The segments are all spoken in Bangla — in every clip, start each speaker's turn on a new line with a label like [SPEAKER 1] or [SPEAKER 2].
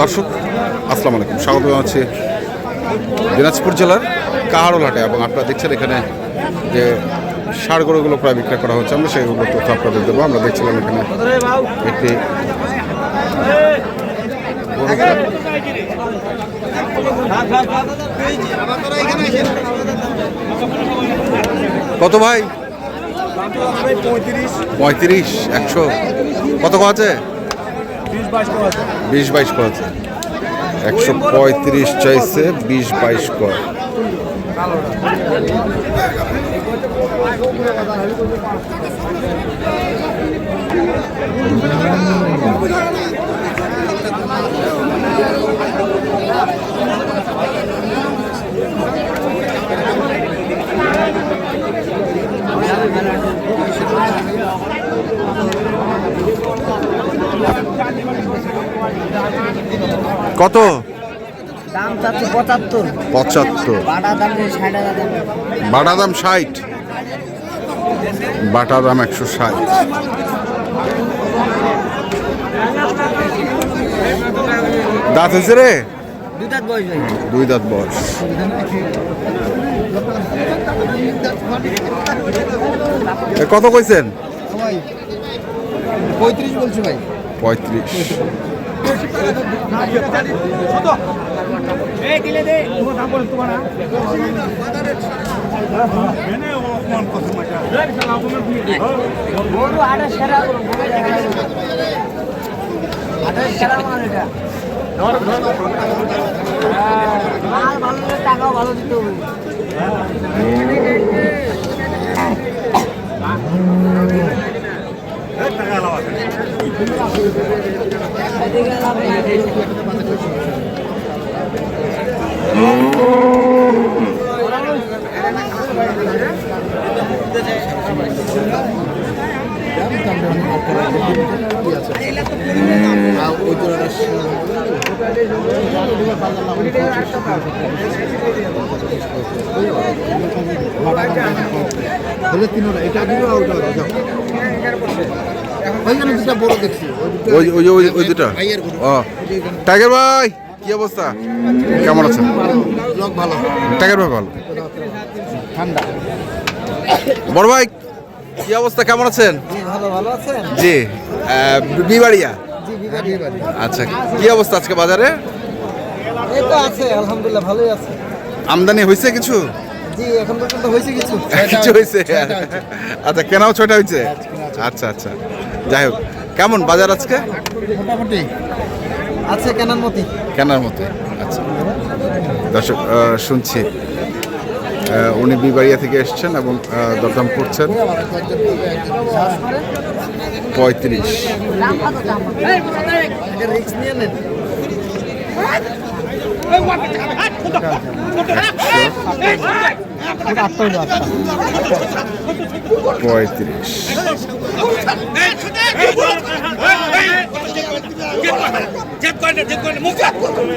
[SPEAKER 1] দর্শক, আসসালামু আলাইকুম। স্বাগত জানাচ্ছি দিনাজপুর জেলার কাহারোল হাটে এবং আপনারা দেখছেন এখানে যে গরুগুলো প্রায় বিক্রয় করা হচ্ছে। আমরা সেইগুলো তথ্য আপনাদের দেবো। আমরা দেখছিলাম এখানে একটি কত ভাই?
[SPEAKER 2] পঁয়ত্রিশ,
[SPEAKER 1] একশো। কত আছে?
[SPEAKER 2] বিশ বাইশ টাকা আছে
[SPEAKER 1] বিশ বাইশ করেছে একশো পঁয়ত্রিশ চাইছে বিশ বাইশ কর কত?
[SPEAKER 3] দাম চাচ্ছি পঁচাত্তর।
[SPEAKER 1] পঁচাত্তর।
[SPEAKER 3] বাটা দাম ষাট
[SPEAKER 1] বাটা দাম ষাট। বাটা দাম একশো ষাট। দাঁত হয়েছে রে? দুই দাঁত বয়স এ কত কইছেন?
[SPEAKER 3] পঁয়ত্রিশ বলছি ভাই।
[SPEAKER 1] পঁয়ত্রিশ।
[SPEAKER 3] গরু আঠাশ সেরা গরু গরু এটা হ্যাঁ, মাল ভালো
[SPEAKER 1] ওই ওই ওই ওই দুটা। ও। টাইগার ভাই কি অবস্থা? কেমন আছেন? টাইগার ভাই ভালো।
[SPEAKER 3] ঠান্ডা।
[SPEAKER 1] বড় ভাই কি অবস্থা? কেমন আছেন?
[SPEAKER 3] জি
[SPEAKER 1] বিবাড়িয়া? আচ্ছা কি অবস্থা আজকে বাজারে?
[SPEAKER 3] আছে আলহামদুলিল্লাহ ভালোই আছে।
[SPEAKER 1] আমদানি হয়েছে কিছু?
[SPEAKER 3] জি এখন পর্যন্ত হয়েছে কিছু।
[SPEAKER 1] কিছু হয়েছে আচ্ছা কেনাও ছয়টা হয়েছে আচ্ছা আচ্ছা। যাই হোক কেমন বাজার আজকে?
[SPEAKER 3] মোটামুটি আছে কেনার মতি
[SPEAKER 1] কেনার মতো আচ্ছা। দর্শক শুনছি উনি বিবাড়িয়া থেকে এসছেন এবং দরদাম করছেন। পঁয়ত্রিশ। পঁয়ত্রিশ।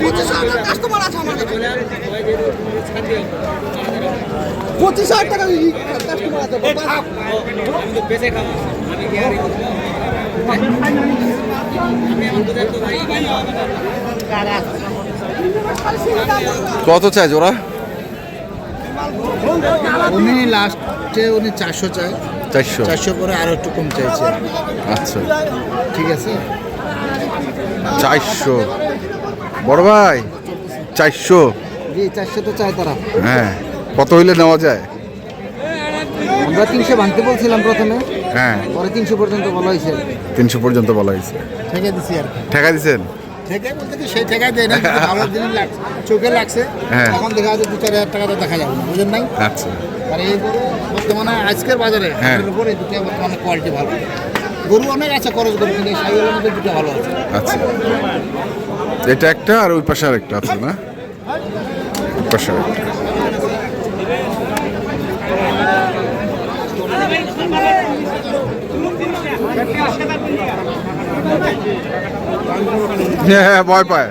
[SPEAKER 3] পঁচিশ হাজার টাকা কাস্টমার আছে
[SPEAKER 1] কত চাই জোড়া?
[SPEAKER 4] উনি লাস্টে উনি চারশো চায়।
[SPEAKER 1] চারশো।
[SPEAKER 4] চারশো করে আরও একটু কম চাইছে।
[SPEAKER 1] আচ্ছা।
[SPEAKER 4] ঠিক আছে?
[SPEAKER 1] চারশো। বড় ভাই চারশো।
[SPEAKER 3] জি চারশো তো চাই তারা।
[SPEAKER 1] হ্যাঁ কত হইলে নেওয়া যায়?
[SPEAKER 3] আমরা তিনশো ভাঙতে বলছিলাম প্রথমে
[SPEAKER 1] হ্যাঁ।
[SPEAKER 3] পরে তিনশো পর্যন্ত বলা হয়েছে।
[SPEAKER 1] তিনশো পর্যন্ত বলা হয়েছে।
[SPEAKER 4] ঠেকে দিছি আর
[SPEAKER 1] ঠেকা দিছেন?
[SPEAKER 4] ঠেকে বলতে কি সেই দেয় না ভালো দিন লাগছে চোখে লাগছে।
[SPEAKER 1] হ্যাঁ।
[SPEAKER 4] তখন দেখা যাচ্ছে দু চার হাজার টাকা তো দেখা যাবে না বুঝেন নাই?
[SPEAKER 1] আচ্ছা।
[SPEAKER 4] আর এই গরু বর্তমানে আজকের বাজারে
[SPEAKER 1] হ্যাঁ।
[SPEAKER 4] হাটের উপর দুটো বর্তমানে কোয়ালিটি ভালো। গরু অনেক আছে খরচ গরু কিন্তু মধ্যে দুটো ভালো আছে।
[SPEAKER 1] আচ্ছা। এটা একটা আর ওই পাশে আর একটা আছে না আরেকটা। হ্যাঁ হ্যাঁ ভয় পায়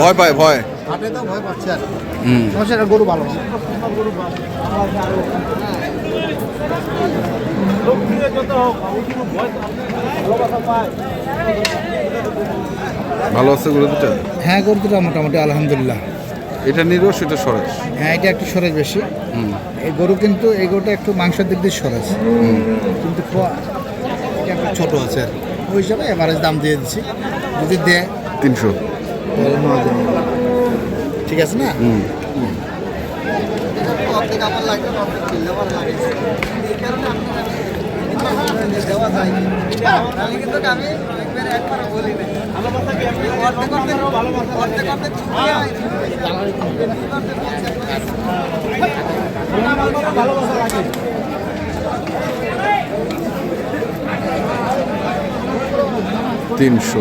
[SPEAKER 1] ভয় পায় ভয়।
[SPEAKER 4] হাটে তো ভয় পাচ্ছে আর
[SPEAKER 1] হুম।
[SPEAKER 4] সমস্যা গরু ভালো
[SPEAKER 1] ভালো আছে গরু দুটো?
[SPEAKER 4] হ্যাঁ গরু দুটো মোটামুটি আলহামদুলিল্লাহ।
[SPEAKER 1] এটা নিরস এটা সরেস
[SPEAKER 4] হ্যাঁ এটা একটু সরেজ বেশি।
[SPEAKER 1] হুম।
[SPEAKER 4] এই গরু কিন্তু এই গরুটা একটু মাংসের দিক দিয়ে সরেজ কিন্তু প- এটা একটু ছোটো আছে। আর কি। ওই হিসাবে এভারেজ দাম দিয়ে দিচ্ছি। যদি দেয়
[SPEAKER 1] তিনশো।
[SPEAKER 4] ঠিক আছে না?
[SPEAKER 1] তিনশো।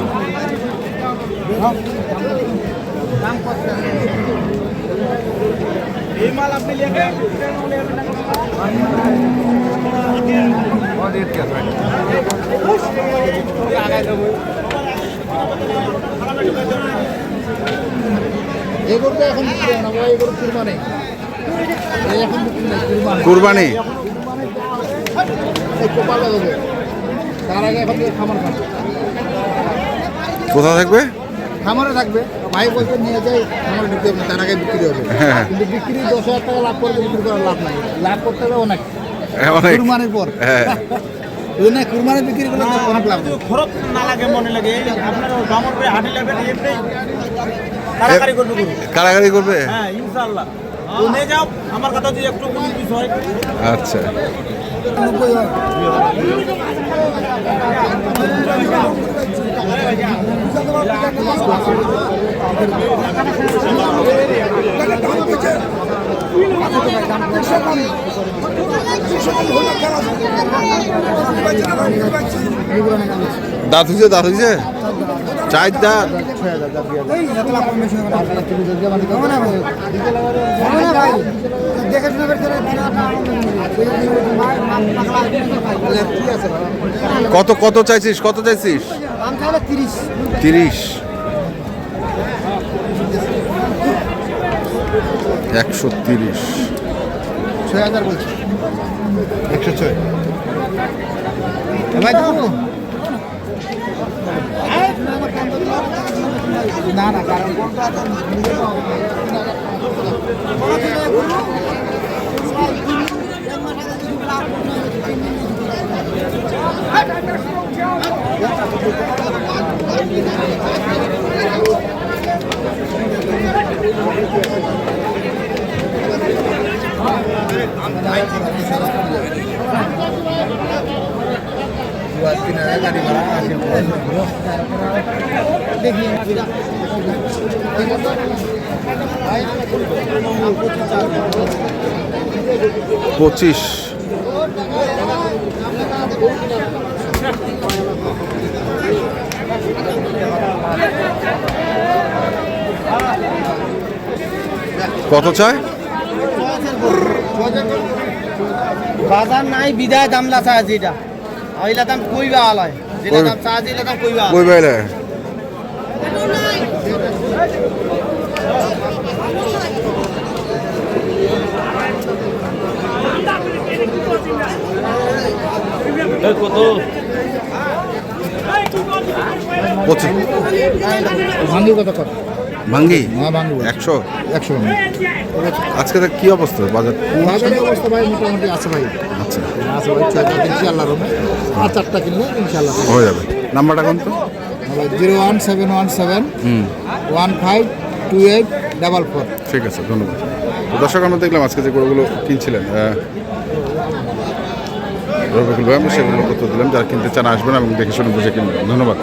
[SPEAKER 4] গরুটা এখন গরু কুরবানি। বিক্রি কুরবানি?
[SPEAKER 1] কুরবানি
[SPEAKER 4] এই কপালে দেবে তার আগে এখন দিয়ে খামার খাবে
[SPEAKER 1] কোথা থাকবে?
[SPEAKER 4] খামারে থাকবে। ভাই বলতে নিয়ে যাই খামারে ঢুকতে হবে তার আগে বিক্রি হবে।
[SPEAKER 1] হ্যাঁ।
[SPEAKER 4] কিন্তু বিক্রি দশ হাজার টাকা লাভ করতে বিক্রি করার লাভ নাই। লাভ করতে হবে অনেক।
[SPEAKER 1] হ্যাঁ,
[SPEAKER 4] কুরবানির পর।
[SPEAKER 1] হ্যাঁ।
[SPEAKER 4] না কুরবানি বিক্রি করলে অনেক লাভ
[SPEAKER 2] খরচ না লাগে মনে লাগে আপনার দামর করে লাগবে এমনি করবে
[SPEAKER 1] কারাগারি করবে?
[SPEAKER 2] হ্যাঁ ইনশাআল্লাহ। তো নিয়ে যাও আমার কথা যদি একটু কোনো কিছু
[SPEAKER 1] আচ্ছা। দাঁত। হয়েছে দাঁত হয়েছে চার দাঁত কত কত চাইছিস? কত চাইছিস? তিরিশ। একশো তিরিশ।
[SPEAKER 4] ছয় হাজার বলছি একশো ছয়। না না কারণ আসে দেখি
[SPEAKER 1] পঁচিশ। কত চায়?
[SPEAKER 3] বাজার নাই বিদায় দাম লাচা আছে এটা। ওইলা দাম কইবা আলায় যেটা দাম চা দিলে দাম কইবা
[SPEAKER 1] কই বাইরে
[SPEAKER 2] কত?
[SPEAKER 1] পঁচিশ।
[SPEAKER 4] ভাঙ্গি কত কত
[SPEAKER 1] ভাঙ্গি
[SPEAKER 4] হ্যাঁ ভাঙ্গি
[SPEAKER 1] একশো?
[SPEAKER 4] একশো
[SPEAKER 1] আজকে তো কি অবস্থা বাজার?
[SPEAKER 4] বাজারের অবস্থা ভাই মোটামুটি আছে ভাই।
[SPEAKER 1] আচ্ছা।
[SPEAKER 4] আছে ভাই ইনশাল্লাহ রুমে। আর চারটা কিনলে ইনশাল্লাহ
[SPEAKER 1] হয়ে যাবে। নাম্বারটা কোন তো?
[SPEAKER 4] Zero one seven one seven one five two eight double four.
[SPEAKER 1] ঠিক আছে ধন্যবাদ। দর্শক আমরা দেখলাম আজকে যে গরুগুলো কিনছিলেন রবিকুল ভাই আমরা সেগুলো তথ্য দিলাম। যারা কিনতে চান আসবেন এবং দেখে শুনে বুঝে কিনবেন। ধন্যবাদ।